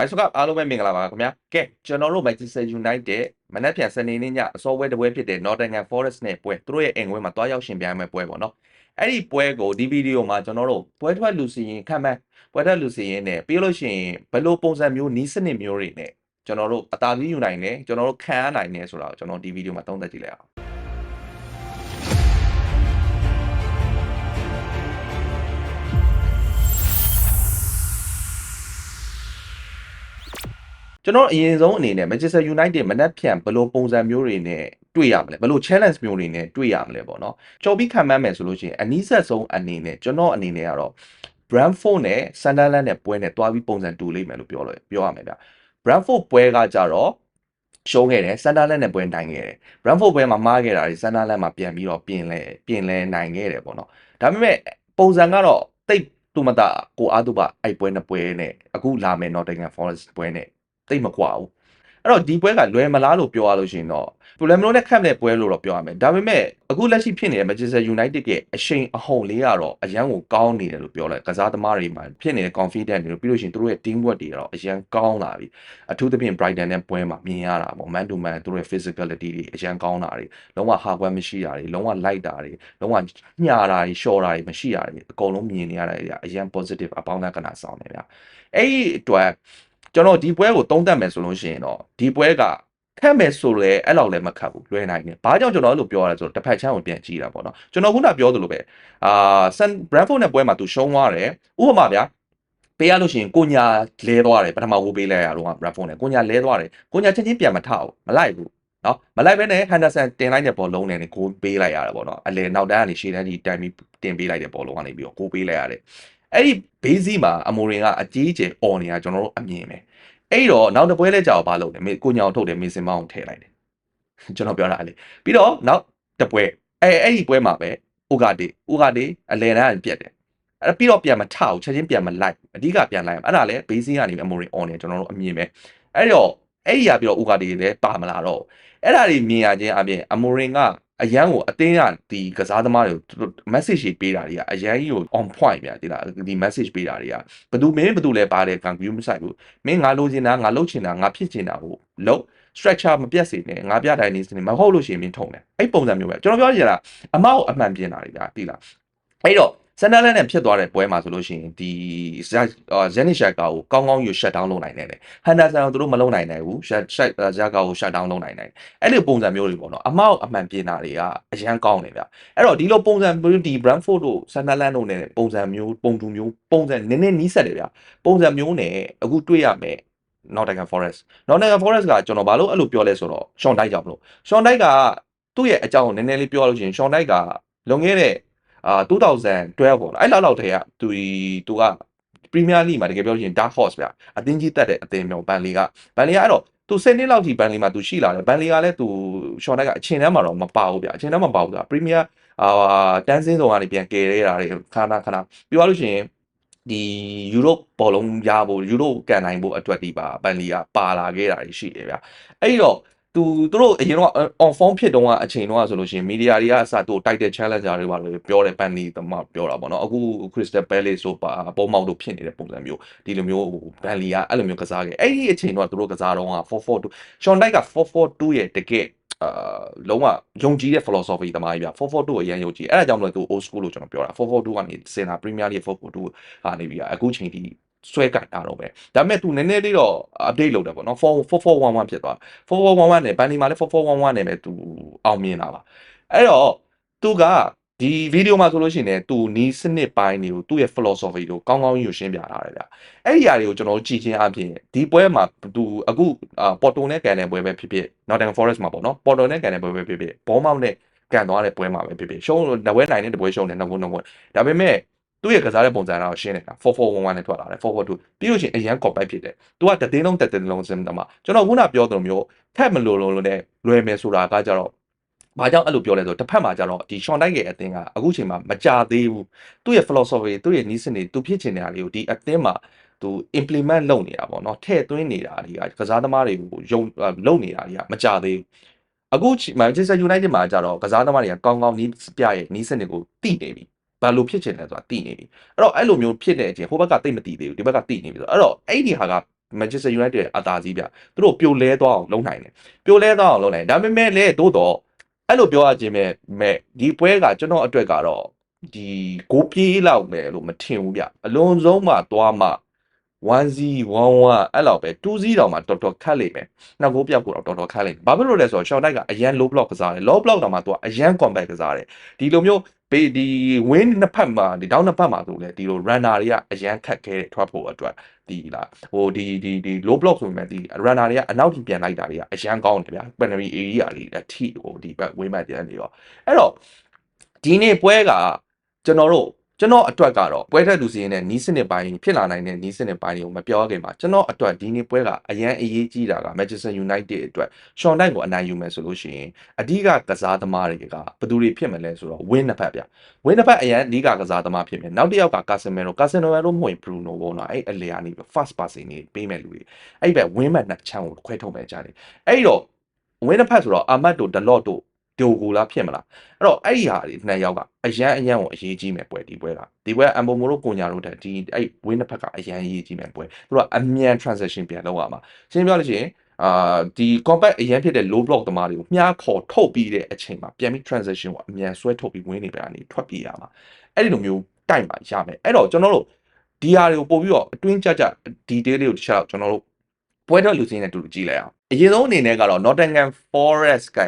မိုက်ဆိုကအားလုံးပဲမင်္ဂလာပါခင်ဗျာကဲကျွန်တော်တို့ Manchester United မနက်ဖြန်စနေနေ့ညအစောပွဲတစ်ပွဲဖြစ်တဲ့ Nottingham Forest နဲ့ပွဲသူတို့ရဲ့အိမ်ဝဲမှာတွားရောက်ရှင်ပြိုင်မဲ့ပွဲပေါ့နော်အဲ့ဒီပွဲကိုဒီဗီဒီယိုမှာကျွန်တော်တို့ပွဲထွက်လူစီရင်ခံမှန်းပွဲထွက်လူစီရင်နဲ့ပြီးလို့ရှိရင်ဘယ်လိုပုံစံမျိုးနီးစနစ်မျိုးတွေနဲ့ကျွန်တော်တို့အသာစီးယူနိုင်တယ်ကျွန်တော်တို့ခံရနိုင်တယ်ဆိုတာကိုကျွန်တော်ဒီဗီဒီယိုမှာသုံးသပ်ကြည့်လိုက်အောင် ကျွန်တော်အရင်ဆုံးအနေနဲ့ Manchester United မနက်ဖြန်ဘယ်လိုပုံစံမျိုးတွေနဲ့တွေ့ရမလဲဘယ်လို challenge မျိုးတွေနဲ့တွေ့ရမလဲပေါ့နော်ကြော်ပြီးခံမှန်းမယ်ဆိုလို့ရှိရင်အနည်းဆက်ဆုံးအနေနဲ့ကျွန်တော်အနေနဲ့ကတော့ Brentford နဲ့ Sunderland နဲ့ပွဲနဲ့တွားပြီးပုံစံတူလိမ့်မယ်လို့ပြောလို့ပြောရမယ်ဗျ Brentford ပွဲကကြတော့ရှုံးခဲ့တယ် Sunderland နဲ့ပွဲနိုင်ခဲ့တယ် Brentford ပွဲမှာမှားခဲ့တာတွေ Sunderland မှာပြန်ပြီးတော့ပြင်လဲပြင်လဲနိုင်ခဲ့တယ်ပေါ့နော်ဒါပေမဲ့ပုံစံကတော့တိတ်တူမတာကိုအားတူပါအဲ့ပွဲနှစ်ပွဲနဲ့အခုလာမယ် Nottingham Forest ပွဲနဲ့ တိတ်မကွာဘူးအဲ့တော့ဒီပွဲကလွယ်မလားလို့ပြောရလို့ရှိရင်တော့ problem လို့နဲ့ခတ်တဲ့ပွဲလို့တော့ပြောရမယ်ဒါပေမဲ့အခုလက်ရှိဖြစ်နေတဲ့ Manchester United ရဲ့အရှိန်အဟုန်လေးကတော့အရန်ကိုကောင်းနေတယ်လို့ပြောလိုက်ကစားသမားတွေမှာဖြစ်နေတဲ့ confidence တွေပြီးလို့ရှိရင်သူတို့ရဲ့ team work တွေကတော့အရန်ကောင်းလာပြီအထူးသဖြင့် Brighton နဲ့ပွဲမှာမြင်ရတာပေါ့ man to man သူတို့ရဲ့ physicality တွေအရန်ကောင်းတာတွေလုံးဝ hard work မရှိတာတွေလုံးဝ light တာတွေလုံးဝညှာတာတွေ short တာတွေမရှိတာတွေအကုန်လုံးမြင်နေရတာတွေအရန် positive အပေါင်းအသင်းကနာဆောင်နေဗျာအဲ့ဒီအတွက် ကျွန်တော်ဒီပွဲကိုသုံးသပ်မယ်ဆိုလို့ရှိရင်တော့ဒီပွဲကခက်မယ်ဆိုလဲအဲ့လောက်လည်းမခတ်ဘူးလွယ်နိုင်တယ်။ဘာကြောင့်ကျွန်တော်အဲ့လိုပြောရလဲဆိုတော့တစ်ဖက်ချမ်းကိုပြန်ကြည့်တာပေါ့နော်။ကျွန်တော်ခုနပြောသလိုပဲအာဆန်ဘရန်ဖို့နဲ့ပွဲမှာသူရှုံးသွားတယ်။ဥပမာဗျာပေးရလို့ရှိရင်ကိုညာလဲသွားတယ်ပထမဝိုးပေးလိုက်ရတော့ဘရန်ဖို့နဲ့ကိုညာလဲသွားတယ်။ကိုညာချင်းချင်းပြန်မထဘူးမလိုက်ဘူး။နော်မလိုက်ဘဲနဲ့ဟန်ဒါဆန်တင်လိုက်တဲ့ဘောလုံးနဲ့ကိုပေးလိုက်ရတယ်ပေါ့နော်။အလေနောက်တန်းကနေရှေ့တန်းကြီးတိုင်ပြီးတင်ပေးလိုက်တဲ့ဘောလုံးကနေပြီးတော့ကိုပေးလိုက်ရတယ်။ အဲ့ဒီဘေးစီးမှာအမိုရင်ကအကြီးအကျယ်អော်နေတာကျွန်တော်တို့အမြင်ပဲ။အဲ့တော့နောက်တစ်ပွဲလဲကြောက်ဘာလုပ်လဲမေကိုညောင်ထုတ်တယ်မေစင်မောင်းထည့်လိုက်တယ်ကျွန်တော်ပြောတာလေပြီးတော့နောက်တစ်ပွဲအဲအဲ့ဒီပွဲမှာပဲဥကတေဥကတေအလဲတန်းပြက်တယ်အဲ့ပြီးတော့ပြန်မထအောင်ချက်ချင်းပြန်မလိုက်အဓိကပြန်လိုက်အဲ့ဒါလည်းဘေးစင်းကနေအမိုရင်អော်နေကျွန်တော်တို့အမြင်ပဲအဲ့တော့အဲ့ဒီရပြီးတော့ဥကတေလည်းပါမလာတော့အဲ့ဒါတွေမြင်ရခြင်းအပြင်အမိုရင်က အရန်ကိုအတင်းကဒီကစားသမားတွေကို message တွေပေးတာတွေကအရန်ကြီးကို on point ဗျာဒီလားဒီ message ပေးတာတွေကဘယ်သူမင်းဘယ်သူလဲပါတယ် conclude မဆိုင်ဘူးမင်းငါလိုချင်တာငါလုပ်ချင်တာငါဖြစ်ချင်တာကိုလုပ် structure မပြတ်စေနဲ့ငါပြတိုင်းနေစနေမဟုတ်လို့ရှိရင်မင်းထုံတယ်အဲ့ပုံစံမျိုးပဲကျွန်တော်ပြောချင်တာအမောက်အမှန်ပြင်တာတွေဗျာဒီလားအဲ့တော့ စန်ဒါလန်နဲ့ဖြစ်သွားတဲ့ပွဲမှာဆိုလို့ရှိရင်ဒီဇန်နီရှာကာကိုကောင်းကောင်းယူ shut down လုပ်နိုင်တယ်လေဟန်ဒါဆန်ကိုသူတို့မလုပ်နိုင်နိုင်ဘူး shut shut ဇာကာကို shut down လုပ်နိုင်တယ်အဲ့လိုပုံစံမျိုးတွေပေါ့နော်အမောက်အမှန်ပြင်တာတွေကအရန်ကောင်းတယ်ဗျအဲ့တော့ဒီလိုပုံစံမျိုးဒီ Brentford တို့ Sunderland တို့နဲ့ပုံစံမျိုးပုံတူမျိုးပုံစံနည်းနည်းနီးစပ်တယ်ဗျပုံစံမျိုးနဲ့အခုတွေ့ရမယ် Nottingham Forest Nottingham Forest ကကျွန်တော်ဘာလို့အဲ့လိုပြောလဲဆိုတော့ Sean Dyche ကြောင့်မလို့ Sean Dyche ကသူ့ရဲ့အကြောင်းကိုနည်းနည်းလေးပြောလို့ရှိရင် Sean Dyche ကလွန်ခဲ့တဲ့ အာ2012ပေါ့နော်အဲ့လောက်လောက်တည်းကသူသူက Premier League မှာတကယ်ပြောလို့ရှိရင် Dark Horse ဗျအသင်းကြီးတက်တဲ့အသင်းမျိုးဘန်လီကဘန်လီကအဲ့တော့သူ10နှစ်လောက်ထိဘန်လီမှာသူရှိလာတယ်ဘန်လီကလည်းသူရှော့နိုက်ကအချိန်တန်းမှာတော့မပါဘူးဗျအချိန်တန်းမပါဘူးဗျပရီးမီးယားအာတန်းစင်းဆောင်ကနေပြန်ကယ်ရဲတာတွေခဏခဏပြောရလို့ရှိရင်ဒီယူရိုဘောလုံးရဖို့ယူရိုကန်နိုင်ဖို့အတွက်ဒီပါဘန်လီကပါလာခဲ့တာရှိတယ်ဗျအဲ့တော့ သူသူတို့အရင်တော့ on form ဖြစ်တုန်းကအချိန်တုန်းကဆိုလို့ရှိရင်မီဒီယာတွေကအစသူတိုက်တဲ့ challenger တွေပါလို့ပြောတယ်ပန်နီတမပြောတာပေါ့နော်အခု Crystal Palace ဆိုပါပုံမောက်တို့ဖြစ်နေတဲ့ပုံစံမျိုးဒီလိုမျိုးဘန်လီကအဲ့လိုမျိုးကစားခဲ့အဲ့ဒီအချိန်တော့သူတို့ကစားတော့က442 Sean Dyche က442ရဲ့တကယ်အာလုံးဝယုံကြည်တဲ့ philosophy တမားကြီးဗျ442ကိုအရင်ယုံကြည်အဲ့ဒါကြောင့်မလို့သူ old school လို့ကျွန်တော်ပြောတာ442ကနေစင်တာ Premier League 442ကနေပြီးအခုချိန်ထိ ဆွဲကင်တာတော့ပဲဒါပေမဲ့သူနည်းနည်းလေးတော့ update လုပ်တယ်ပေါ့နော်4411ဖြစ်သွား4411နဲ့ဘန်ဒီမှာလည်း4411နဲ့ပဲသူအောင်မြင်တာပါအဲ့တော့သူကဒီဗီဒီယိုမှာဆိုလို့ရှိရင်သူနီးစနစ်ပိုင်းတွေကိုသူ့ရဲ့ philosophy ကိုကောင်းကောင်းကြီးကိုရှင်းပြထားတယ်ဗျအဲ့ဒီအရာတွေကိုကျွန်တော်ကြည့်ချင်းအပြင်ဒီပွဲမှာသူအခုပေါ်တိုနဲ့ကန်တဲ့ပွဲပဲဖြစ်ဖြစ် Northern Forest မှာပေါ့နော်ပေါ်တိုနဲ့ကန်တဲ့ပွဲပဲဖြစ်ဖြစ်ဘောမောက်နဲ့ကန်သွားတဲ့ပွဲမှာပဲဖြစ်ဖြစ်ရှုံးနဝဲနိုင်တဲ့ပွဲရှုံးတယ်နဝဲနဝဲဒါပေမဲ့ သူ့ရဲ့ကစားတဲ့ပုံစံတော့ရှင်းနေတာ4411နဲ့ထွက်လာတယ်442ပြီးလို့ရှိရင်အရန် compact ဖြစ်တယ်သူကတသိန်းလုံးတက်သိန်းလုံးစင်တမှာကျွန်တော်ခုနပြောသလိုမျိုးထက်မလို့လို့နဲ့လွယ်မယ်ဆိုတာကကြတော့ဘာကြောင့်အဲ့လိုပြောလဲဆိုတော့တစ်ဖက်မှာကျတော့ဒီ Sean Dyche ရဲ့အသင်းကအခုချိန်မှာမကြသေးဘူးသူ့ရဲ့ philosophy သူ့ရဲ့နီးစနစ်သူဖြစ်ချင်တဲ့ဟာလေးကိုဒီအသင်းမှာသူ implement လုပ်နေတာပေါ့နော်ထည့်သွင်းနေတာတွေကကစားသမားတွေကိုယုံလုပ်နေတာတွေကမကြသေးဘူးအခု Manchester United မှာကျတော့ကစားသမားတွေကကောင်းကောင်းနီးပြရဲ့နီးစနစ်ကိုတိနေပြီ ဘာလို့ဖြစ်ချင်လဲဆိုတာသိနေပြီအဲ့တော့အဲ့လိုမျိုးဖြစ်တဲ့အချိန်ဟိုဘက်ကသိမသိသေးဘူးဒီဘက်ကသိနေပြီဆိုတော့အဲ့တော့အဲ့ဒီဟာက Manchester United အသာစီးဗျသူတို့ပြိုလဲသွားအောင်လုပ်နိုင်တယ်ပြိုလဲသွားအောင်လုပ်နိုင်ဒါပေမဲ့လည်းသို့တော့အဲ့လိုပြောရခြင်းပဲမဲ့ဒီပွဲကကျွန်တော်အတွက်ကတော့ဒီကိုပြေးလောက်မယ်လို့မထင်ဘူးဗျအလွန်ဆုံးမှသွားမှ1-0 1-1အဲ့လောက်ပဲ2-0တောင်မှတော်တော်ခတ်လိမ့်မယ်နှစ်ကိုပြတ်ဖို့တော့တော်တော်ခတ်လိမ့်မယ်ဘာဖြစ်လို့လဲဆိုတော့ short night ကအရန် low block ကစားတယ် low block တောင်မှသူကအရန် combat ကစားတယ်ဒီလိုမျိုး ဘေးဒီ win နှစ်ဖက်မှာဒီတောင်းနှစ်ဖက်မှာဆိုလဲဒီလို runner တွေကအရန်ခတ်ခဲတယ်ထွက်ဖို့အတွက်ဒီလားဟိုဒီဒီဒီ low block ဆိုပေမဲ့ဒီ runner တွေကအနောက်ပြန်လိုက်တာတွေကအရန်ကောင်းတယ်ဗျာ penalty area တွေအထိဟိုဒီဘက် win back တွေနေရောအဲ့တော့ဒီနေ့ပွဲကကျွန်တော်တို့ ကျွန်တော်အတွက်ကတော့ပွဲထက်လူစီရင်တဲ့နီးစနစ်ပိုင်းဖြစ်လာနိုင်တဲ့နီးစနစ်ပိုင်းတွေကိုမပြောခင်မှာကျွန်တော်အတွက်ဒီနေ့ပွဲကအရန်အရေးကြီးတာက Manchester United အတွက်ရှောင်းတိုက်ကိုအနိုင်ယူမယ်ဆိုလို့ရှိရင်အဓိကကစားသမားတွေကဘယ်သူတွေဖြစ်မလဲဆိုတော့ win နှစ်ဖက်ဗျ။ win နှစ်ဖက်အရန်အဓိကကစားသမားဖြစ်မယ်။နောက်တစ်ယောက်က Casemiro Casemiro မဟုတ်ရင် Bruno ပေါ့နော်။အဲ့အလေကနေ first passing နေပေးမဲ့လူတွေ။အဲ့ဘက် win မဲ့နှစ်ချမ်းကိုခွဲထုတ်မဲ့ကြတယ်။အဲ့တော့ win နှစ်ဖက်ဆိုတော့ Ahmad တို့ Dalot တို့ ဒိုကိုလားဖြစ်မလားအဲ့တော့အဲ့ဒီဟာတွေနှစ်ယောက်ကအရန်အရန်ကိုအရေးကြီးမယ်ပွဲဒီပွဲကဒီပွဲအမ်ဘိုမိုတို့ကိုညာတို့တက်ဒီအဲ့ win တစ်ဖက်ကအရန်အရေးကြီးမယ်ပွဲသူတို့ကအမြန် transaction ပြန်လုပ်ရမှာရှင်းပြောလို့ရှိရင်အာဒီ compact အရင်ဖြစ်တဲ့ low block တမားတွေကိုမြားခေါ်ထုတ်ပြီးတဲ့အချိန်မှာပြန်ပြီး transaction ကိုအမြန်ဆွဲထုတ်ပြီး win နေပြန်နေထွက်ပြေးရမှာအဲ့ဒီလိုမျိုးတိုက်မှာရမယ်အဲ့တော့ကျွန်တော်တို့ဒီဟာတွေကိုပို့ပြီးတော့အတွင်းကြကြ detail တွေကိုတစ်ခြားကျွန်တော်တို့ပွဲတော့လူစင်းနဲ့တူတူကြည့်လိုက်အောင်အရင်ဆုံးအနေနဲ့ကတော့ Nottingham Forest က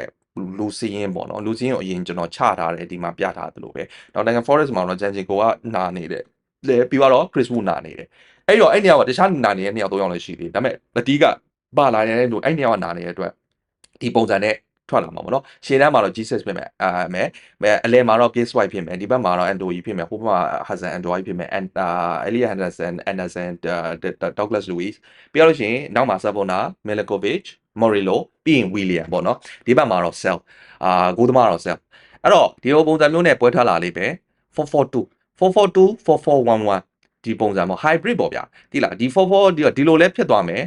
လူစင်းပေါ့နော်လူစင်းကိုအရင်ကျွန်တော်ချထားတယ်ဒီမှာပြထားသလိုပဲ Nottingham Forest မှာတော့ Janji ကိုကနာနေတယ်လေပြီးတော့ Chris Wood နာနေတယ်အဲ့တော့အဲ့နေရာကတခြားနာနေတဲ့နေရာ၃ယောက်လည်းရှိသေးတယ်ဒါပေမဲ့အတီးကပါလာနေတဲ့လူအဲ့နေရာကနာနေတဲ့အတွက်ဒီပုံစံနဲ့ထွက်လာမှာပေါ့နော်ရှေ့တန်းမှာတော့ Jesus ဖြစ်မယ်အာမဲအလဲမှာတော့ Case White ဖြစ်မယ်ဒီဘက်မှာတော့ Andoyi ဖြစ်မယ်ဟိုဘက်မှာ Hassan Andoyi ဖြစ်မယ် and Elia Henderson Anderson Douglas Luiz ပြီးတော့ရှင်နောက်မှာ Sabona Milinkovic Morillo ပြီးရင် William ပေါ့နော်ဒီဘက်မှာတော့ Cell အာဂိုးသမားတော့ Cell အဲ့တော့ဒီလိုပုံစံမျိုးနဲ့ပွဲထွက်လာလိမ့်မယ်442 442 4411ဒီပုံစံပေါ့ hybrid ပေါ့ဗျာဒီလားဒီ44ဒီဒီလိုလဲဖြစ်သွားမယ်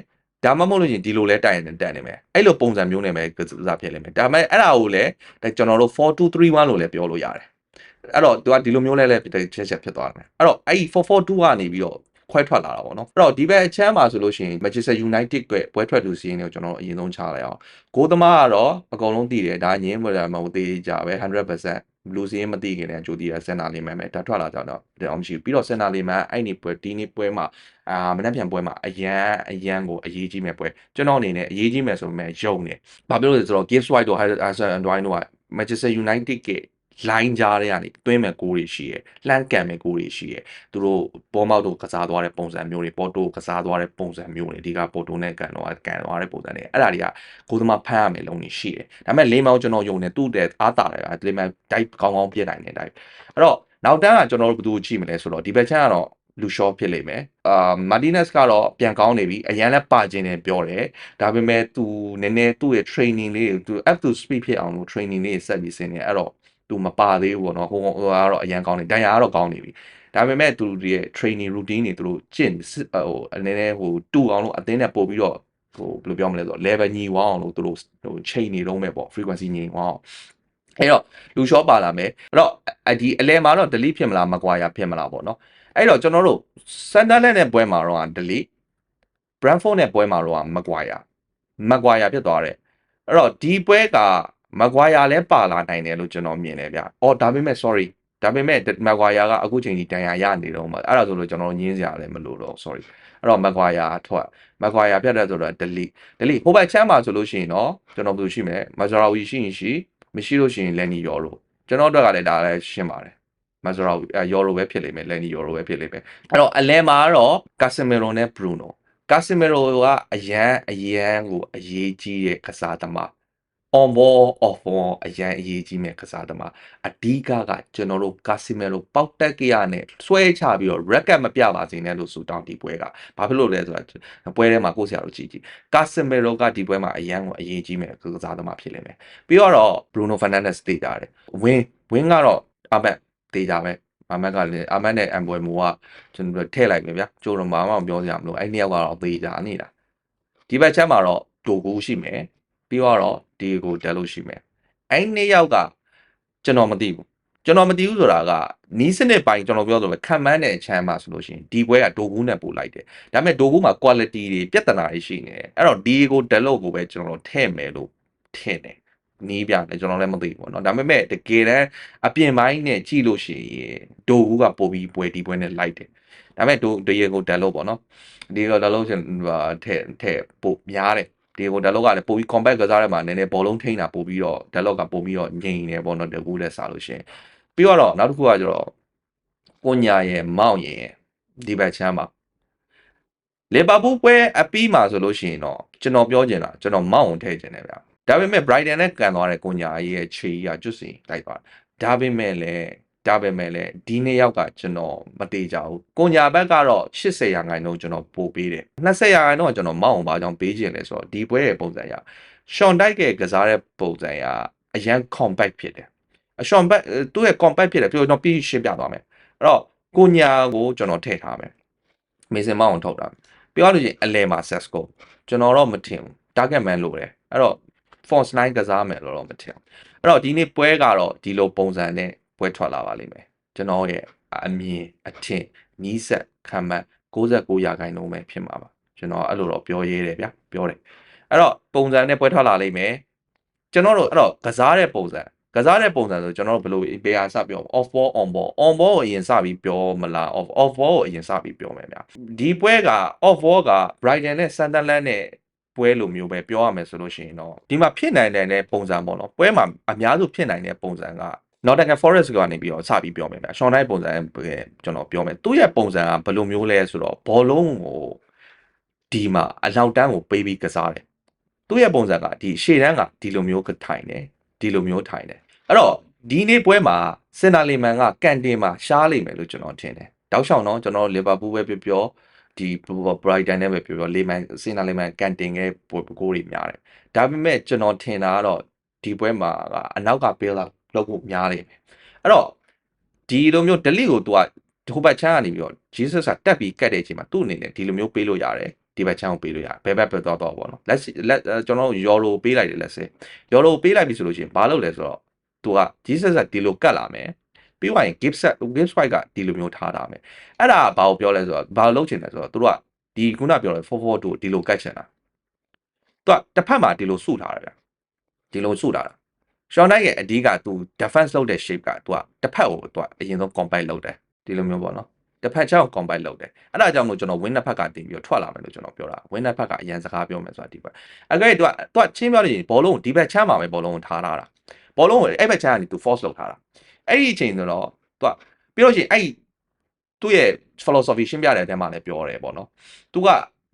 ဒါမှမဟုတ်လို့ရှင်ဒီလိုလဲတိုက်ရင်တက်နေမယ်အဲ့လိုပုံစံမျိုးနဲ့ပဲကစားဖြစ်လိမ့်မယ်ဒါပေမဲ့အဲ့ဒါကိုလည်းကျွန်တော်တို့4231လို့လည်းပြောလို့ရတယ်အဲ့တော့သူကဒီလိုမျိုးလဲလဲချက်ချက်ဖြစ်သွားတယ်အဲ့တော့အဲ့442ကနေပြီးတော့ ခွဲထွက်လာတာပေါ့နော်အဲ့တော့ဒီဘက်အချမ်းမှာဆိုလို့ရှိရင် Manchester United အတွက်ပွဲထွက်သူစီးရင်ကိုကျွန်တော်အရင်ဆုံးချလိုက်အောင်ဂိုးသမားကတော့အကုန်လုံးတည်တယ်ဒါညင်းမလို့မဟုတ်သေးကြပဲ100%လူစင်းမသိခင်တည်းကြိုတည်ရစင်နာလေးမှန်မယ်ဒါထွက်လာကြတော့တော့မရှိဘူးပြီးတော့စင်နာလေးမှန်အဲ့ဒီပွဲဒီနေ့ပွဲမှာအာမနှက်ပြန်ပွဲမှာအရန်အရန်ကိုအရေးကြီးမဲ့ပွဲကျွန်တော်အနေနဲ့အရေးကြီးမဲ့ဆိုပေမဲ့ယုံတယ်ဘာဖြစ်လို့လဲဆိုတော့ Gibbs White တို့ Hassan Antoine တို့က Manchester United က line ကြားတွေကနေတွင်းမဲ့ကိုးတွေရှိရယ်လှမ်းကန်မဲ့ကိုးတွေရှိရယ်သူတို့ဘောမောက်တို့ကစားသွားတဲ့ပုံစံမျိုးတွေပေါ်တိုကစားသွားတဲ့ပုံစံမျိုးတွေဒီကပေါ်တိုနဲ့ကန်တော့ကန်သွားတဲ့ပုံစံတွေအဲ့ဒါတွေကကိုသမားဖမ်းရမယ်လုံးနေရှိတယ်ဒါပေမဲ့လေးမောင်ကျွန်တော်ယုံနေသူ့တဲ့အားတာတယ်ကလေးမောင်တိုက်ကောင်းကောင်းပြစ်နိုင်တယ်တိုက်အဲ့တော့နောက်တန်းကကျွန်တော်တို့ဘယ်သူကြည့်မလဲဆိုတော့ဒီဘက်ချမ်းကတော့လူရှော့ဖြစ်လိမ့်မယ်အာမာတီနက်စ်ကတော့ပြန်ကောင်းနေပြီအရန်လည်းပါခြင်းတယ်ပြောတယ်ဒါပေမဲ့သူနည်းနည်းသူ့ရဲ့ training လေးသူ up to speed ဖြစ်အောင်လို့ training လေးဆက်ပြီးဆင်းနေအဲ့တော့ သူမပါသေးဘူးပေါ့နော်ဟိုဟိုကတော့အရန်ကောင်းနေတန်ရာကတော့ကောင်းနေပြီဒါပေမဲ့သူတို့ရဲ့ training routine တွေသူတို့ကျင့်ဟိုအနေနဲ့ဟိုတူအောင်လို့အသင်းနဲ့ပို့ပြီးတော့ဟိုဘယ်လိုပြောမလဲဆိုတော့ level ညီဝအောင်လို့သူတို့ဟို chain နေလုံးပဲပေါ့ frequency ညီဝအောင်အဲ့တော့လူရှော့ပါလာမယ်အဲ့တော့ဒီအလဲမှာတော့ delete ဖြစ်မလားမကွာရဖြစ်မလားပေါ့နော်အဲ့တော့ကျွန်တော်တို့ Sunderland နဲ့ပွဲမှာတော့ delete Brentford နဲ့ပွဲမှာတော့မကွာရမကွာရဖြစ်သွားတယ်အဲ့တော့ဒီပွဲက မကွာယာလည်းပါလာနိုင်တယ်လို့ကျွန်တော်မြင်တယ်ဗျ။အော်ဒါပေမဲ့ sorry ဒါပေမဲ့မကွာယာကအခုချိန်ကြီးတန်ရာရနေတော့မှအဲ့ဒါဆိုလို့ကျွန်တော်ညင်းစရာလည်းမလိုတော့ sorry အဲ့တော့မကွာယာထွက်မကွာယာပြတ်တဲ့ဆိုတော့ delete delete ဟိုဘက်ချမ်းပါဆိုလို့ရှိရင်တော့ကျွန်တော်ဘယ်လိုရှိမလဲမဇရာဝီရှိရင်ရှိမရှိလို့ရှိရင်လည်းနီရောလို့ကျွန်တော်တို့ကလည်းဒါလည်းရှင်းပါတယ်မဇရာဝီယော်လိုပဲဖြစ်လိမ့်မယ်လည်းနီယော်လိုပဲဖြစ်လိမ့်မယ်အဲ့တော့အလဲမှာတော့ Casemiro နဲ့ Bruno Casemiro ကအရန်အရန်ကိုအရေးကြီးတဲ့ကစားသမား on ball off ball အရန်အရေးကြီးမဲ့ကစားသမားအဓိကကကျွန်တော်တို့ကာစီမဲလိုပေါက်တက်ကရနဲ့ဆွဲချပြီးတော့ record မပြပါစေနဲ့လို့ဆိုတောင်းဒီပွဲကဘာဖြစ်လို့လဲဆိုတော့ပွဲထဲမှာကိုယ့်ဆရာတို့ကြည့်ကြည့်ကာစီမဲလိုကဒီပွဲမှာအရန်ကိုအရေးကြီးမဲ့ကစားသမားဖြစ်လိမ့်မယ်ပြီးတော့ Bruno Fernandes တေးကြတယ်ဝင်းဝင်းကတော့အမက်တေးကြပဲအမက်ကလည်းအမက်နဲ့အမ်ဘွယ်မိုကကျွန်တော်ထည့်လိုက်ပဲဗျာကျိုးတော့ဘာမှမပြောစရာမလိုအဲ့နှစ်ယောက်ကတော့သေးကြနေတာဒီဘက်ချက်မှာတော့တိုကူရှိမယ် ပြီးတော့ဒီကိုတက်လို့ရှိမယ်အဲ့နှစ်ယောက်ကကျွန်တော်မသိဘူးကျွန်တော်မတည်ဘူးဆိုတာကနီးစနစ်ပိုင်းကျွန်တော်ပြောဆိုပဲခံမှန်းတဲ့အချမ်းမှာဆိုလို့ရှိရင်ဒီပွဲကဒိုကူးနဲ့ပို့လိုက်တယ်ဒါပေမဲ့ဒိုကူးမှာ quality တွေပြဿနာတွေရှိနေတယ်အဲ့တော့ဒီကို develop ကိုပဲကျွန်တော်တို့ထည့်မယ်လို့ထင်တယ်နီးပြတယ်ကျွန်တော်လည်းမသိဘူးပေါ့နော်ဒါပေမဲ့တကယ်တမ်းအပြင်ပိုင်းနဲ့ကြည့်လို့ရှိရင်ဒိုကူးကပို့ပြီးပွဲဒီပွဲနဲ့လိုက်တယ်ဒါပေမဲ့ဒိုဒီကို develop ပေါ့နော်ဒီကို develop ရှင်ထည့်ထည့်ပို့များတယ် ဒီကို dialog ကလည်းပို့ပြီး compact ကစားရမှာနည်းနည်းဘောလုံးထိန်းတာပို့ပြီးတော့ dialog ကပို့ပြီးတော့ငြိမ်နေပေါ့နော်တကူလည်းစားလို့ရှိရင်ပြီးတော့နောက်တစ်ခုကကျတော့ကိုညာရဲ့မောင်ရဲ့ဒီဘက်ချမ်းမှာလီဗာပူးပွဲအပီးမှာဆိုလို့ရှိရင်တော့ကျွန်တော်ပြောချင်တာကျွန်တော်မောင်ကိုထည့်ချင်တယ်ဗျာဒါပေမဲ့ Brighton နဲ့ကန်သွားတဲ့ကိုညာရဲ့ခြေကြီးကကျွတ်စီတိုက်သွားဒါပေမဲ့လည်း ဒါပေမဲ့လည်းဒီနေ့ရောက်ကကျွန်တော်မတေးကြဘူးကိုညာဘက်ကတော့80ရာခိုင်နှုန်းကျွန်တော်ပို့ပေးတယ်20ရာခိုင်နှုန်းကကျွန်တော်မောက်အောင်ပါကြောင်းပေးခြင်းလဲဆိုတော့ဒီပွဲရဲ့ပုံစံရရှွန်တိုက်ရဲ့ကစားတဲ့ပုံစံရအရန် compact ဖြစ်တယ်အရှွန်ဘက်သူ့ရဲ့ compact ဖြစ်တယ်ပြောကျွန်တော်ပြီးရှင်းပြသွားမယ်အဲ့တော့ကိုညာကိုကျွန်တော်ထည့်ထားမယ်မေစင်မောက်အောင်ထုတ်တာပြောလို့ရှိရင်အလဲမှာ Sesco ကျွန်တော်တော့မထင်ဘူး target man လို့တယ်အဲ့တော့ force 9ကစားမယ်လို့တော့မထင်ဘူးအဲ့တော့ဒီနေ့ပွဲကတော့ဒီလိုပုံစံနဲ့ ပွဲထွက်လာပါလိမ့်မယ်ကျွန်တော်ရဲ့အမြင်အထင်နီးစက်ခံမှတ်69ရာခိုင်နှုန်းပဲဖြစ်မှာပါကျွန်တော်အဲ့လိုတော့ပြောရဲတယ်ဗျာပြောတယ်အဲ့တော့ပုံစံနဲ့ပွဲထွက်လာလိမ့်မယ်ကျွန်တော်တို့အဲ့တော့ကစားတဲ့ပုံစံကစားတဲ့ပုံစံဆိုကျွန်တော်တို့ဘယ်လိုဘေးအားစပြော off ball on ball on ball ကိုအရင်စပြီးပြောမလား off off ball ကိုအရင်စပြီးပြောမယ်ဗျာဒီပွဲက off ball က Brighton နဲ့ Sunderland နဲ့ပွဲလိုမျိုးပဲပြောရမယ်ဆိုလို့ရှိရင်တော့ဒီမှာဖြစ်နိုင်တဲ့ပုံစံပေါ့နော်ပွဲမှာအများစုဖြစ်နိုင်တဲ့ပုံစံက Nottingham Forest ကနေပြီးတော့စပြီးပြောမယ်ဗျာ။ Sean Knight ပုံစံပဲကျွန်တော်ပြောမယ်။သူ့ရဲ့ပုံစံကဘယ်လိုမျိုးလဲဆိုတော့ဘောလုံးကိုဒီမှာအလောက်တန်းကိုပေးပြီးကစားတယ်။သူ့ရဲ့ပုံစံကဒီရှေ့တန်းကဒီလိုမျိုးထိုင်တယ်။ဒီလိုမျိုးထိုင်တယ်။အဲ့တော့ဒီနေ့ပွဲမှာစင်နာလီမန်ကကန်တင်မှာရှားလိမ့်မယ်လို့ကျွန်တော်ထင်တယ်။တောက်လျှောက်တော့ကျွန်တော်လီဗာပူးပဲပြောပြောဒီ Brighton နဲ့ပဲပြောပြောလေမန်စင်နာလီမန်ကန်တင်ရဲ့ကိုယ်တွေများတယ်။ဒါပေမဲ့ကျွန်တော်ထင်တာကတော့ဒီပွဲမှာကအနောက်က build up လုပ်ဖို့များတယ်အဲ့တော့ဒီလိုမျိုး delete ကို तू ကဟိုဘက်ချမ်းကနေပြီးတော့ Jesus ကတက်ပြီးကတ်တဲ့အချိန်မှာသူ့အနေနဲ့ဒီလိုမျိုးပေးလို့ရတယ်ဒီဘက်ချမ်းကိုပေးလို့ရတယ်ဘယ်ဘက်ပဲတော့တော့ပေါ့နော်လက်လက်ကျွန်တော်ရော်လိုပေးလိုက်တယ်လက်စဲရော်လိုပေးလိုက်ပြီဆိုလို့ရှိရင်ဘာလုပ်လဲဆိုတော့ तू က Jesus ကဒီလိုကတ်လာမယ်ပြီးသွားရင် gift set gift swipe ကဒီလိုမျိုးထားတာမယ်အဲ့ဒါဘာကိုပြောလဲဆိုတော့ဘာလုပ်ချင်လဲဆိုတော့သူတို့ကဒီခုနပြောတယ်442ဒီလိုကတ်ချင်တာသူကတစ်ဖက်မှာဒီလိုစုထားတယ်ဗျဒီလိုစုထားတာ ရှောင်းနိုင်ရဲ့အဓိကသူ defense လုပ်တဲ့ shape ကသူကတစ်ဖက်ကိုသူကအရင်ဆုံး combine လုပ်တယ်ဒီလိုမျိုးပေါ့နော်တစ်ဖက်ချောင်း combine လုပ်တယ်အဲ့ဒါကြောင့်မို့ကျွန်တော် win တစ်ဖက်ကတင်ပြီးတော့ထွက်လာမယ်လို့ကျွန်တော်ပြောတာ win တစ်ဖက်ကအရင်စကားပြောမယ်ဆိုတာဒီဘက်အကဲသူကသူကချင်းပြောနေရင်ဘောလုံးကိုဒီဘက်ချမ်းပါပဲဘောလုံးကိုထားလာတာဘောလုံးကိုအဲ့ဘက်ချမ်းကနေသူ force လုပ်ထားတာအဲ့ဒီအချိန်ဆိုတော့သူကပြီးလို့ရှိရင်အဲ့သူ့ရဲ့ philosophy ရှင်းပြတဲ့အထဲမှာလည်းပြောတယ်ပေါ့နော်သူက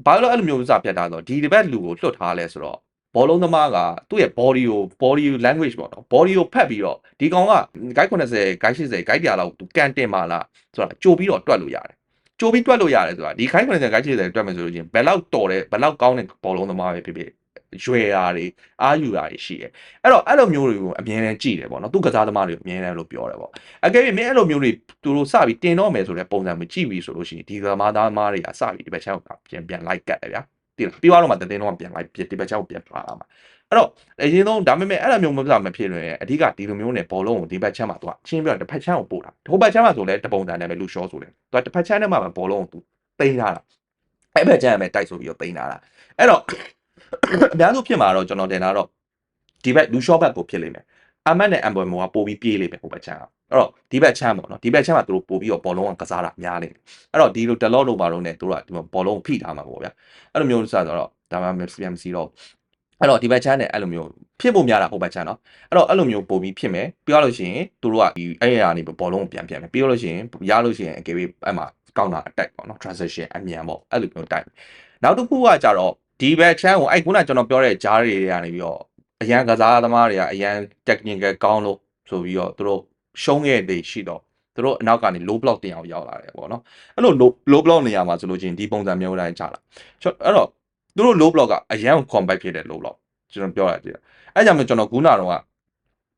ဘာလို့အဲ့လိုမျိုးစပြတ်တာဆိုတော့ဒီဒီဘက်လူကိုလွတ်ထားလဲဆိုတော့ ဘောလုံးသမားကသူ့ရဲ့ body ကို body language ပေါ့နော် body ကိုဖတ်ပြီးတော့ဒီကောင်က guide 90 guide 80 guide 100လောက်သူကန်တင်ပါလားဆိုတာကြိုပြီးတော့တွက်လို့ရတယ်ကြိုပြီးတွက်လို့ရတယ်ဆိုတာဒီ guide 90 guide 80တွက်မယ်ဆိုလို့ချင်းဘယ်လောက်တော်တယ်ဘယ်လောက်ကောင်းတဲ့ဘောလုံးသမားပဲဖြစ်ဖြစ်ရွယ်ရာတွေအာယူရာတွေရှိတယ်အဲ့တော့အဲ့လိုမျိုးတွေကိုအမြဲတမ်းကြည့်တယ်ပေါ့နော်သူကစားသမားတွေကိုအမြဲတမ်းလို့ပြောတယ်ပေါ့အကယ်၍မင်းအဲ့လိုမျိုးတွေသူတို့စပြီးတင်တော့မယ်ဆိုတဲ့ပုံစံမျိုးကြည့်ပြီးဆိုလို့ရှိရင်ဒီသမားသားမားတွေကစပြီးဒီဘက်ချမ်းကိုပြန်ပြန်လိုက်ကတ်တယ်ဗျာ တိလားပြီးတော့မှတတင်းတော့ပြန်လိုက်ပြဒီဘက်ချောက်ပြန်ပါလာမှာအဲ့တော့အရင်ဆုံးဒါပေမဲ့အဲ့လိုမျိုးမပြမဖြစ်လို့ရင်အဓိကဒီလိုမျိုးနဲ့ဘောလုံးကိုဒီဘက်ချမ်းမှာသူကချင်းပြီးတော့တစ်ဖက်ချမ်းကိုပို့တာဟိုဘက်ချမ်းမှာဆိုလဲတပုံစံနဲ့ပဲလူရှော့ဆိုလဲသူကတစ်ဖက်ချမ်းနဲ့မှပဲဘောလုံးကိုသူတိန်းထားတာအဲ့ဘက်ချမ်းကပဲတိုက်ဆိုပြီးတော့တိန်းထားတာအဲ့တော့အများစုဖြစ်မှာတော့ကျွန်တော်တင်တာတော့ဒီဘက်လူရှော့ဘက်ကိုဖြစ်လိမ့်မယ် အမတ်နဲ့အမ်ဘွယ်မောကပို့ပြီးပြေးလိမ့်မယ်ဟိုဘက်ချမ်းကအဲ့တော့ဒီဘက်ချမ်းပေါ့နော်ဒီဘက်ချမ်းမှာသူတို့ပို့ပြီးတော့ဘောလုံးကကစားတာများလိမ့်မယ်အဲ့တော့ဒီလိုတလော့လို့ပါတော့ねသူတို့ကဒီမှာဘောလုံးကိုဖိထားမှာပေါ့ဗျာအဲ့လိုမျိုးစဆိုတော့ဒါမှမပြန်မစီတော့အဲ့တော့ဒီဘက်ချမ်းနဲ့အဲ့လိုမျိုးဖြစ်ဖို့များတာဟိုဘက်ချမ်းเนาะအဲ့တော့အဲ့လိုမျိုးပို့ပြီးဖြစ်မယ်ပြီးတော့လို့ရှိရင်သူတို့ကဒီအဲ့ရကနေဘောလုံးကိုပြန်ပြန်မယ်ပြီးတော့လို့ရှိရင်ရလို့ရှိရင်အကေပြီးအဲ့မှာ counter attack ပေါ့နော် transition အမြန်ပေါ့အဲ့လိုမျိုးတိုက်နောက်တစ်ခုကကြတော့ဒီဘက်ချမ်းကိုအဲ့ခုနကျွန်တော်ပြောတဲ့ဂျားတွေတွေကနေပြီးတော့ အရန်ကစားသမားတွေကအရန် technical ကောင်းလို့ဆိုပြီးတော့သူတို့ရှုံးခဲ့တဲ့ရှိတော့သူတို့အနောက်ကနေ low block တင်အောင်ရောက်လာတယ်ပေါ့နော်အဲ့လို low low block နေရာမှာဆိုလို့ချင်းဒီပုံစံမျိုးတိုင်းချလာအဲ့တော့သူတို့ low block ကအရန် compact ဖြစ်တဲ့ low block ကျွန်တော်ပြောရသေးတယ်အဲ့ကြောင့်မို့ကျွန်တော်ခုနကတော့က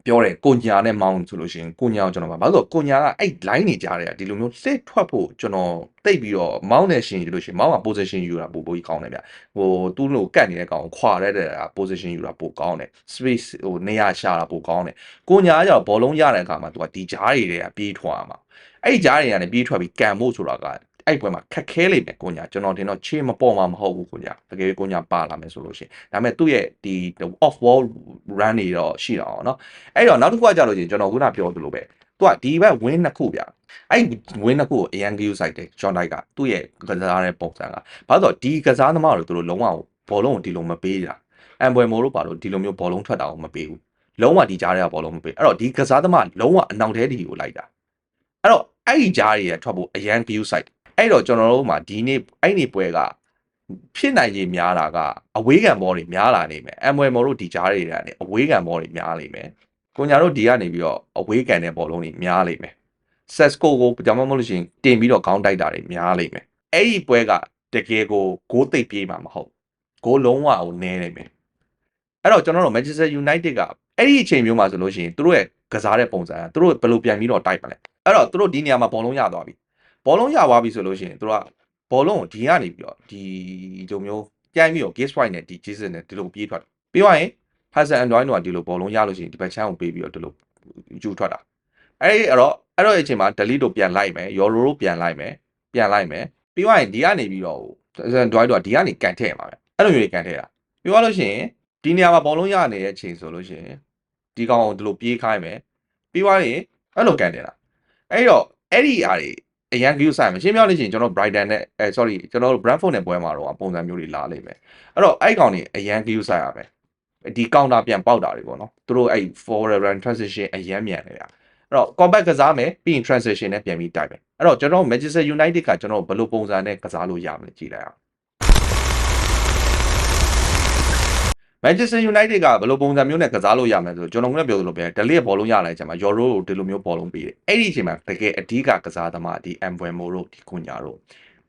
ပြောတယ်ကိုညာနဲ့မောင်းဆိုလို့ရှိရင်ကိုညာကိုကျွန်တော်ပါဘာလို့လဲဆိုတော့ကိုညာကအဲ့ line နေကြတယ်ဒီလိုမျိုးလှစ်ထွက်ဖို့ကျွန်တော်တိတ်ပြီးတော့မောင်းနေရှင်လို့ရှိရင်မောင်းက position ယူတာပိုပိုကြီးကောင်းတယ်ဗျဟိုသူ့လိုကတ်နေတဲ့ကောင်ကိုခွာရတဲ့ position ယူတာပိုကောင်းတယ် space ဟိုနေရာရှာတာပိုကောင်းတယ်ကိုညာကကျတော့ဘောလုံးရတဲ့အခါမှာသူကဒီကြားတွေတွေကပြေးထွက်ရမှာအဲ့ဒီကြားတွေကနေပြေးထွက်ပြီးကန်ဖို့ဆိုတာက အဲ့ပွဲမှာခက်ခဲလိမ့်မယ်ကိုညာကျွန်တော်တင်တော့ချေမပေါ်မှာမဟုတ်ဘူးကိုညာတကယ်ကိုညာပါလာမယ်ဆိုလို့ရှိရင်ဒါပေမဲ့သူ့ရဲ့ဒီ off wall run တွေတော့ရှိတာအောင်เนาะအဲ့တော့နောက်တစ်ခုကကြာလို့ရှိရင်ကျွန်တော်ခုနပြောသလိုပဲသူကဒီဘက် win နှစ်ခုဗျအဲ့ win နှစ်ခုကိုအရန် view site တယ် John Knight ကသူ့ရဲ့ကစားတဲ့ပုံစံကဘာလို့ဆိုတော့ဒီကစားသမားတို့သူတို့လုံးဝဘောလုံးကိုဒီလိုမပေးတာအမ်ဘွယ်မိုတို့ပါလို့ဒီလိုမျိုးဘောလုံးထွက်တာကိုမပေးဘူးလုံးဝဒီကြားတွေကဘောလုံးမပေးအဲ့တော့ဒီကစားသမားလုံးဝအနောက်ထဲဒီကိုလိုက်တာအဲ့တော့အဲ့ဒီကြားတွေကထွက်ဖို့အရန် view site အဲ့တော့ကျွန်တော်တို့မှာဒီနေ့အဲ့ဒီပွဲကဖြစ်နိုင်ရေးများတာကအဝေးကံဘောတွေများလာနေမယ်အမ်ဘွယ်မိုတို့ဒီကြားတွေကနေအဝေးကံဘောတွေများနေမယ်ကိုညာတို့ဒီကနေပြီးတော့အဝေးကန်တဲ့ဘောလုံးတွေများလိမ့်မယ် Sesco ကိုကြောင်မမလို့ရှိရင်တင်ပြီးတော့ခေါင်းတိုက်တာတွေများလိမ့်မယ်အဲ့ဒီပွဲကတကယ်ကိုဂိုးသိပ်ပြေးမှာမဟုတ်ဂိုးလုံးဝကိုနည်းနေမယ်အဲ့တော့ကျွန်တော်တို့ Manchester United ကအဲ့ဒီအချိန်မျိုးမှာဆိုလို့ရှိရင်သူတို့ရဲ့ကစားတဲ့ပုံစံကသူတို့ဘယ်လိုပြန်ပြီးတော့တိုက်ပါလဲအဲ့တော့သူတို့ဒီနေရာမှာဘောလုံးရသွားပြီ ဘောလုံးရသွားပြီဆိုလို့ရှိရင်သူတို့ကဘောလုံးကိုဒီကနေပြီးတော့ဒီလိုမျိုးကြိုင်းပြီးတော့ Gaze White နဲ့ဒီ Jesus နဲ့ဒီလိုပြေးထွက်ပြီးသွားရင် Hassan Antoine တို့ကဒီလိုဘောလုံးရလို့ရှိရင်ဒီဘက်ချမ်းကိုပေးပြီးတော့ဒီလိုယူထွက်တာအဲ့အဲ့တော့အဲ့တော့အချိန်မှာ delete တို့ပြန်လိုက်မယ် Euro တို့ပြန်လိုက်မယ်ပြန်လိုက်မယ်ပြီးသွားရင်ဒီကနေပြီးတော့ Hassan Antoine တို့ကဒီကနေကန်ထည့်မှာပဲအဲ့လိုမျိုးကန်ထည့်တာပြီးသွားလို့ရှိရင်ဒီနေရာမှာဘောလုံးရနေတဲ့အချိန်ဆိုလို့ရှိရင်ဒီကောင်ကိုဒီလိုပြေးခိုင်းမယ်ပြီးသွားရင်အဲ့လိုကန်တယ်လားအဲ့တော့အဲ့ဒီအားတွေ အရန် view ဆိုင်မှာရှင်းပြလို့ရှိရင်ကျွန်တော် Brighton နဲ့အဲ sorry ကျွန်တော်တို့ Brentford နဲ့ပွဲမှာတော့ပုံစံမျိုးတွေလာလိမ့်မယ်အဲ့တော့အဲ့ကောင်တွေအရန် view ဆိုင်ရမယ်ဒီ counter ပြန်ပေါက်တာတွေပေါ့နော်သူတို့အဲ့ forward run transition အရန်မြန်နေတာအဲ့တော့ combat ကစားမယ်ပြီးရင် transition နဲ့ပြန်ပြီးတိုက်မယ်အဲ့တော့ကျွန်တော် Manchester United ကကျွန်တော်ဘယ်လိုပုံစံနဲ့ကစားလို့ရမလဲကြည့်လိုက်အောင် Manchester United ကဘယ်လိုပုံစံမျိုးနဲ့ကစားလို့ရမလဲဆိုကျွန်တော်ကလည်းပြောသလိုပဲဒလီရဲ့ဘောလုံးရလာတဲ့အချိန်မှာ Euro ကိုဒီလိုမျိုးဘောလုံးပေးတယ်အဲ့ဒီအချိန်မှာတကယ်အဓိကကစားသမားဒီ Embuemo တို့ဒီကွန်ညာတို့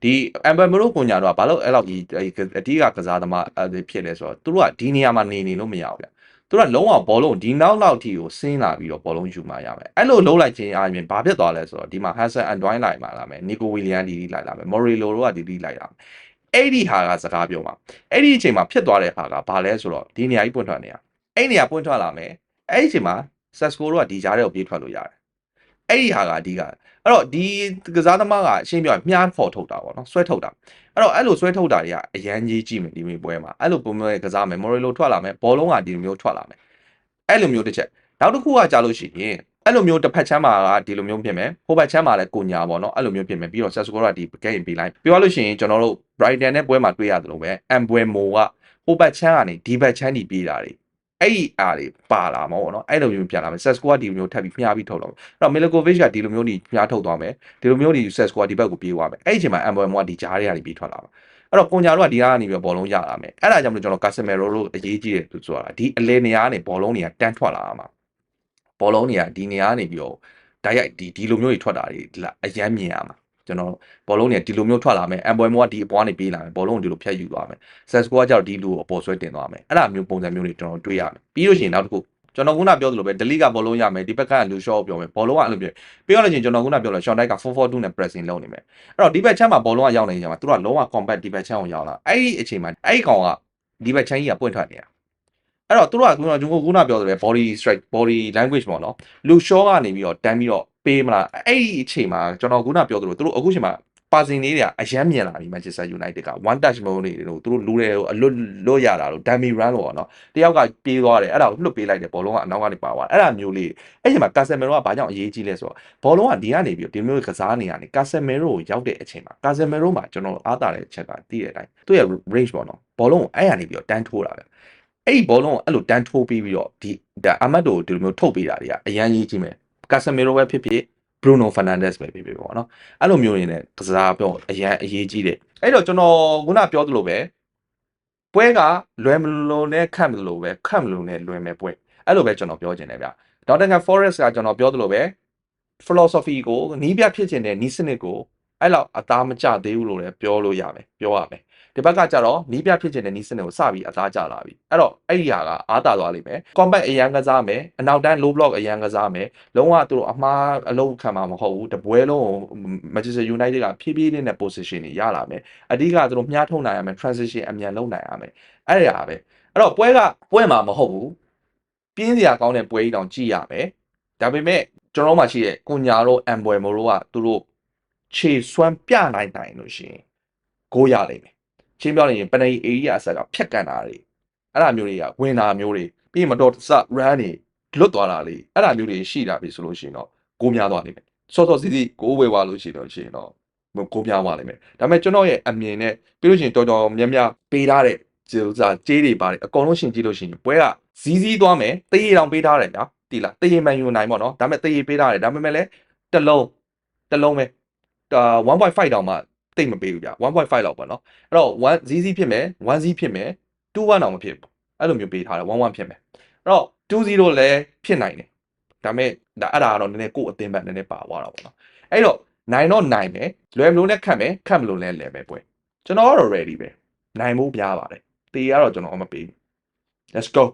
ဒီ Embuemo တို့ကွန်ညာတို့ကဘာလို့အဲ့လောက်ဒီအဓိကကစားသမားဖြစ်လဲဆိုတော့သူတို့ကဒီနေရာမှာနေနေလို့မရဘူးဗျသူတို့ကလုံးဝဘောလုံးဒီနောက်လောက်ထိကိုဆင်းလာပြီးတော့ဘောလုံးယူမှရမယ်အဲ့လိုလုံးလိုက်ခြင်းအားဖြင့်ဘာဖြစ်သွားလဲဆိုတော့ဒီမှာ Hassan Antoine လိုက်မှာလာမယ် Nico William ဒီဒီလိုက်လာမယ် Morello တို့ကဒီဒီလိုက်လာမယ် အဲ့ဒီဟာကစကားပြောမှာအဲ့ဒီအချိန်မှာဖြစ်သွားတဲ့ဟာကဘာလဲဆိုတော့ဒီနေရာကြီးပွင့်ထွက်နေတာအဲ့နေရာပွင့်ထွက်လာမယ်အဲ့ဒီအချိန်မှာ Sasco တို့ကဒီကြားထဲကိုပြေးထွက်လို့ရတယ်အဲ့ဒီဟာကအဓိကအဲ့တော့ဒီကစားသမားကအရှင်းပြောမြားဖော်ထုတ်တာပေါ့နော်ဆွဲထုတ်တာအဲ့တော့အဲ့လိုဆွဲထုတ်တာတွေကအရန်ကြီးကြည့်မယ်ဒီမျိုးပွဲမှာအဲ့လိုပုံမျိုးကစားမယ် Morello ထွက်လာမယ်ဘောလုံးကဒီလိုမျိုးထွက်လာမယ်အဲ့လိုမျိုးတစ်ချက်နောက်တစ်ခုကကြာလို့ရှိရင် အဲ့လိုမျိုးတစ်ဖက်ချမ်းမှာကဒီလိုမျိုးပြင်မယ်ဟိုဘက်ချမ်းမှာလည်းကိုညာပေါ့နော်အဲ့လိုမျိုးပြင်မယ်ပြီးတော့ Sasco ကဒီဂိမ်းပေးလိုက်ပြောလို့ရှိရင်ကျွန်တော်တို့ Brighton နဲ့ပွဲမှာတွေ့ရတယ်လို့ပဲ Embuemo ကဟိုဘက်ချမ်းကနေဒီဘက်ချမ်းဒီပြေးတာတွေအဲ့ဒီအားတွေပါလာမှာပေါ့နော်အဲ့လိုမျိုးပြန်လာမယ် Sasco ကဒီလိုမျိုးထပ်ပြီးမြှားပြီးထုတ်တော့မယ်အဲ့တော့ Milokovic ကဒီလိုမျိုးညီမြှားထုတ်သွားမယ်ဒီလိုမျိုးညီ Sasco ကဒီဘက်ကိုပြေးသွားမယ်အဲ့ဒီအချိန်မှာ Embuemo ကဒီကြားထဲကနေပြေးထွက်လာမှာအဲ့တော့ကွန်ညာတို့ကဒီကနေပြီးဘောလုံးရလာမယ်အဲ့ဒါကြောင့်မလို့ကျွန်တော် Casemiro တို့အရေးကြီးတယ်သူဆိုတာဒီအလဲနေရာကနေဘောလုံးတွေကတန်းထွက်လာမှာ ဘောလုံးတွေကဒီနေရာကနေပြီးတော့ဓာတ်ရိုက်ဒီဒီလိုမျိုးတွေထွက်တာတွေအရန်မြင်ရမှာကျွန်တော်ဘောလုံးတွေဒီလိုမျိုးထွက်လာမယ်အမ်ပွဲမောကဒီအပွားနေပေးလာမယ်ဘောလုံးဒီလိုဖြတ်ယူသွားမယ်ဆက်စကိုကကျတော့ဒီလူကိုအပေါ်ဆွဲတင်သွားမယ်အဲ့ဒါမျိုးပုံစံမျိုးတွေကျွန်တော်တွေ့ရမယ်ပြီးလို့ရှိရင်နောက်တစ်ခုကျွန်တော်ခုနပြောသလိုပဲဒလီကဘောလုံးရမယ်ဒီဘက်ကလူရှော့ပြောမယ်ဘောလုံးကအဲ့လိုပြပြီးတော့လည်းကျွန်တော်ခုနပြောလို့ရှော့တိုက်က442နဲ့ pressing လုပ်နေမယ်အဲ့တော့ဒီဘက်ချမ်းမှာဘောလုံးကရောက်နေကြမှာသူကလုံးဝ combat ဒီဘက်ချမ်းကိုရောက်လာအဲ့ဒီအချိန်မှာအဲ့ဒီကောင်ကဒီဘက်ချမ်းကြီးကပွင့်ထွက်နေတာ အဲ့တော့သူတို့ကခုနကျွန်တော်ခုနပြောသလိုပဲ body strike body language ပေါ့နော်လူရှော့ကနေပြီးတော့တန်းပြီးတော့ပေးမလားအဲ့ဒီအချိန်မှာကျွန်တော်ခုနပြောသလိုသူတို့အခုချိန်မှာပါစင်လေးတွေကအရမ်းမြင်လာပြီ Manchester United က one touch mode တွေတို့သူတို့လူတွေကိုအလွတ်လွတ်ရတာတို့ dummy run လို့ပေါ့နော်တယောက်ကပြေးသွားတယ်အဲ့ဒါကိုလွတ်ပေးလိုက်တယ်ဘောလုံးကအနောက်ကနေပါသွားအဲ့ဒါမျိုးလေးအဲ့ချိန်မှာ Casemiro ကဘာကြောင့်အရေးကြီးလဲဆိုတော့ဘောလုံးကဒီကနေပြီးဒီမျိုးကစားနေရနေ Casemiro ကိုရောက်တဲ့အချိန်မှာ Casemiro မှာကျွန်တော်အားတာတဲ့အချက်ကသိတဲ့အတိုင်းသူ့ရဲ့ range ပေါ့နော်ဘောလုံးကိုအဲ့ကနေပြီးတော့တန်းထိုးတာပဲ အဲ့ဒီဘောလုံးကိုအဲ့လိုတန်းထိုးပြီးပြီးတော့ဒီအမတ်တို့ဒီလိုမျိုးထုတ်ပေးတာတွေကအရန်ကြီးကြီးမယ် Casemiro ပဲဖြစ်ဖြစ် Bruno Fernandes ပဲဖြစ်ဖြစ်ပေါ့နော်အဲ့လိုမျိုးနေနဲ့ကစားပြောအရန်အရေးကြီးတယ်အဲ့တော့ကျွန်တော်ခုနပြောသလိုပဲပွဲကလွယ်မလို့နဲ့ခတ်မလို့ပဲခတ်မလို့နဲ့လွယ်မယ်ပွဲအဲ့လိုပဲကျွန်တော်ပြောချင်တယ်ဗျဒေါက်တာကန် Forest ကကျွန်တော်ပြောသလိုပဲ philosophy ကိုနီးပြဖြစ်ခြင်းတဲ့နီးစနစ်ကိုအဲ့လောက်အသားမကျသေးဘူးလို့လည်းပြောလို့ရမယ်ပြောရမယ် ဒီဘက်ကကြတော့နီးပြဖြစ်ချင်တဲ့နီးစနစ်ကိုစပြီးအသားကျလာပြီအဲ့တော့အဲ့ဒီဟာကအားတာသွားလိမ့်မယ် compact အရန်ကစားမယ်အနောက်တန်း low block အရန်ကစားမယ်လုံးဝသူတို့အမှားအလုံးခံမှာမဟုတ်ဘူးတပွဲလုံးကို Manchester United ကဖြည်းဖြည်းလေးနဲ့ position တွေရလာမယ်အဓိကသူတို့မြားထုံနိုင်ရမယ် transition အမြန်လုပ်နိုင်ရမယ်အဲ့ဒီဟာပဲအဲ့တော့ပွဲကပွဲမှာမဟုတ်ဘူးပြင်းစရာကောင်းတဲ့ပွဲကြီးတောင်ကြည့်ရမယ်ဒါပေမဲ့ကျွန်တော်တို့မှရှိတဲ့ကိုညာတို့အမ်ဘွယ်မိုတို့ကသူတို့ခြေစွမ်းပြနိုင်နိုင်လို့ရှိရင်ဂိုးရလိမ့်မယ် ချင်းပြောရင်ပနရီ area အဆက်ကဖြတ်ကန်တာတွေအဲ့ဒါမျိုးတွေကဝင်တာမျိုးတွေပြီးရင်မတော်တဆ run တွေလွတ်သွားတာလေအဲ့ဒါမျိုးတွေရှိတာပြီဆိုလို့ရှိရင်တော့ဂိုးများသွားလိမ့်မယ်စောစောစီးစီးဂိုးဝယ်သွားလို့ရှိရင်တော့ရှိရင်တော့ဂိုးများသွားလိမ့်မယ်ဒါပေမဲ့ကျွန်တော်ရဲ့အမြင်နဲ့ပြီးလို့ရှိရင်တော်တော်များများပေးထားတဲ့ဒီဥစားကြေးတွေပါတယ်အကုန်လုံးရှင်ကြည့်လို့ရှိရင်ပွဲကဇီးဇီးသွားမယ်တေးရီတောင်ပေးထားတယ်ညာတိလားတေးရီမန်ယူနိုင်ပေါ့နော်ဒါပေမဲ့တေးရီပေးထားတယ်ဒါပေမဲ့လည်းတစ်လုံးတစ်လုံးပဲဒါ1.5တောင်မှ တိတ်မပေးဘူးဗျ1.5လောက်ပေါ့နော်အဲ့တော့1 ZZ ဖြစ်မယ် 1Z ဖြစ်မယ်2 1တောင်မဖြစ်ဘူးအဲ့လိုမျိုးပေးထားတယ်1 1ဖြစ်မယ်အဲ့တော့2-0လည်းဖြစ်နိုင်တယ်ဒါပေမဲ့ဒါအဲ့ဒါကတော့နည်းနည်းကိုယ့်အသင်းဘက်နည်းနည်းပါသွားတာပေါ့နော်အဲ့တော့နိုင်တော့နိုင်မယ်လွယ်မလို့နဲ့ခတ်မယ်ခတ်မလို့လည်းလဲမယ်ပွဲကျွန်တော်ကတော့ ready ပဲနိုင်ဖို့ပြားပါတယ်တေးကတော့ကျွန်တော်မပေးဘူး let's go